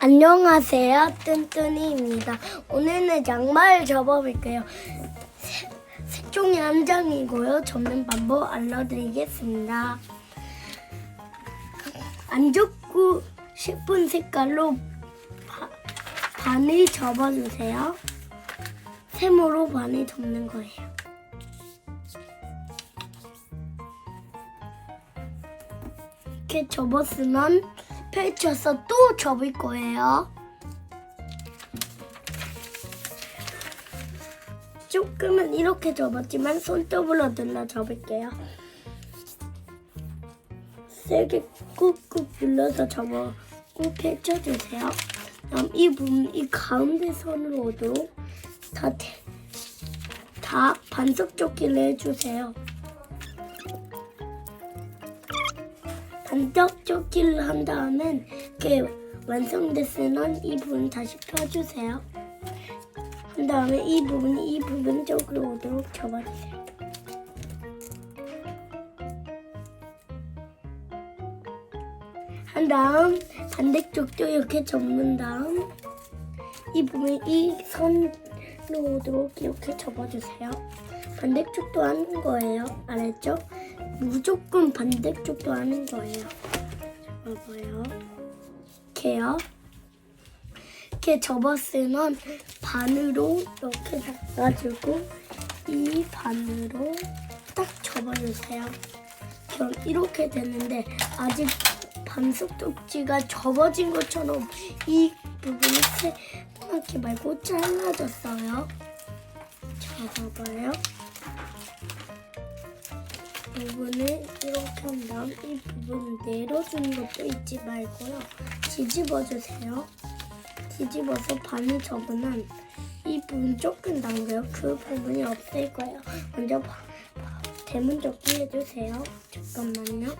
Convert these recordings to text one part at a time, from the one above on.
안녕하세요. 뚠뚠이입니다. 오늘은 양말 접어볼게요. 세, 색종이 한 장이고요. 접는 방법 알려드리겠습니다. 안 접고 싶은 색깔로 바, 반을 접어주세요. 세모로 반을 접는 거예요. 이렇게 접었으면 펼쳐서 또 접을 거예요. 조금은 이렇게 접었지만 손톱으로 눌러 접을게요. 세게 꾹꾹 눌러서 접고 펼쳐주세요. 그럼 이 부분, 이 가운데 선으로 오도록 다, 대- 다 반석 조끼를 해주세요. 반짝 조끼를 한 다음엔 이렇게 완성됐으면 이 부분 다시 펴주세요. 한 다음에 이 부분이 이 부분 쪽으로 오도록 접어주세요. 한 다음 반대쪽도 이렇게 접는 다음 이 부분 이 선으로 오도록 이렇게 접어주세요. 반대쪽도 하는 거예요. 알았죠? 무조건 반대쪽도 하는 거예요. 봐봐요. 이렇게요. 이렇게 접었으면 반으로 이렇게 잡아주고 이 반으로 딱 접어주세요. 그럼 이렇게 되는데 아직 반석 쪽지가 접어진 것처럼 이 부분이 새하게 말고 잘라졌어요. 자, 봐봐요. 부분을 이렇게 한 다음 이 부분 내려주는 것도 잊지 말고요. 뒤집어 주세요. 뒤집어서 반을 접으면 이 부분 조금 남고요. 그 부분이 없을 거예요. 먼저 대문 접기 해주세요. 잠깐만요.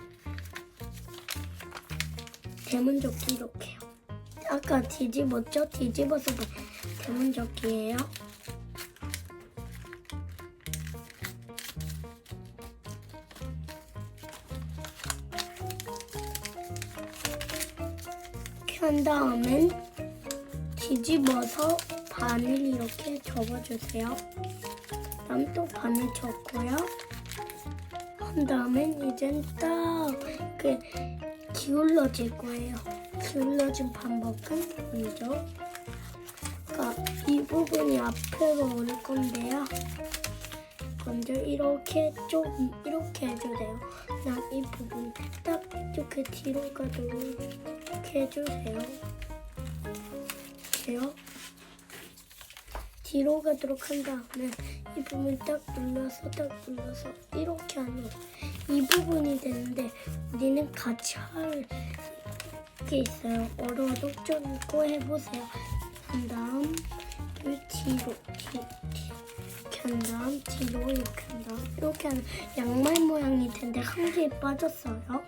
대문 접기 이렇게요. 아까 뒤집었죠? 뒤집어서 봐- 대문 접기예요. 한 다음엔 뒤집어서 반을 이렇게 접어주세요. 다음 또 반을 접고요. 한 다음엔 이젠 딱 이렇게 기울어질 거예요. 기울어진 방법은 먼저 그러니까 이 부분이 앞으로 올 건데요. 먼저 이렇게 좀 이렇게 해주세요. 그다음 이 부분 딱 이렇게 뒤로 가도록 이렇게 해주세요. 이렇게요. 뒤로 가도록 한 다음에 이 부분 딱 눌러서 딱 눌러서 이렇게 하면 이 부분이 되는데 우리는 같이 할 게 있어요. 어려워도 좀 있고 해보세요. 한 다음 이 뒤로 뒤, 뒤. 한 다음 뒤로 이렇게 한 다음 이렇게 하면 양말 모양이 되는데 한 개 빠졌어요.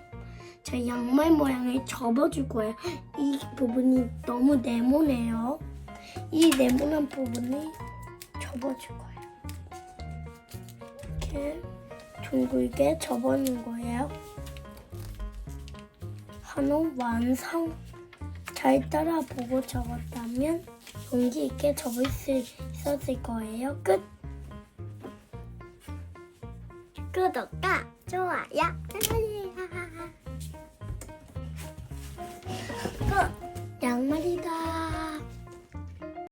자 양말 모양을 접어줄 거예요. 이 부분이 너무 네모네요. 이 네모난 부분을 접어줄 거예요. 이렇게 둥글게 접어놓은 거예요. 한호 완성. 잘 따라 보고 적었다면 용기 있게 접을 수 있었을 거예요. 끝. 구독과 좋아요 눌러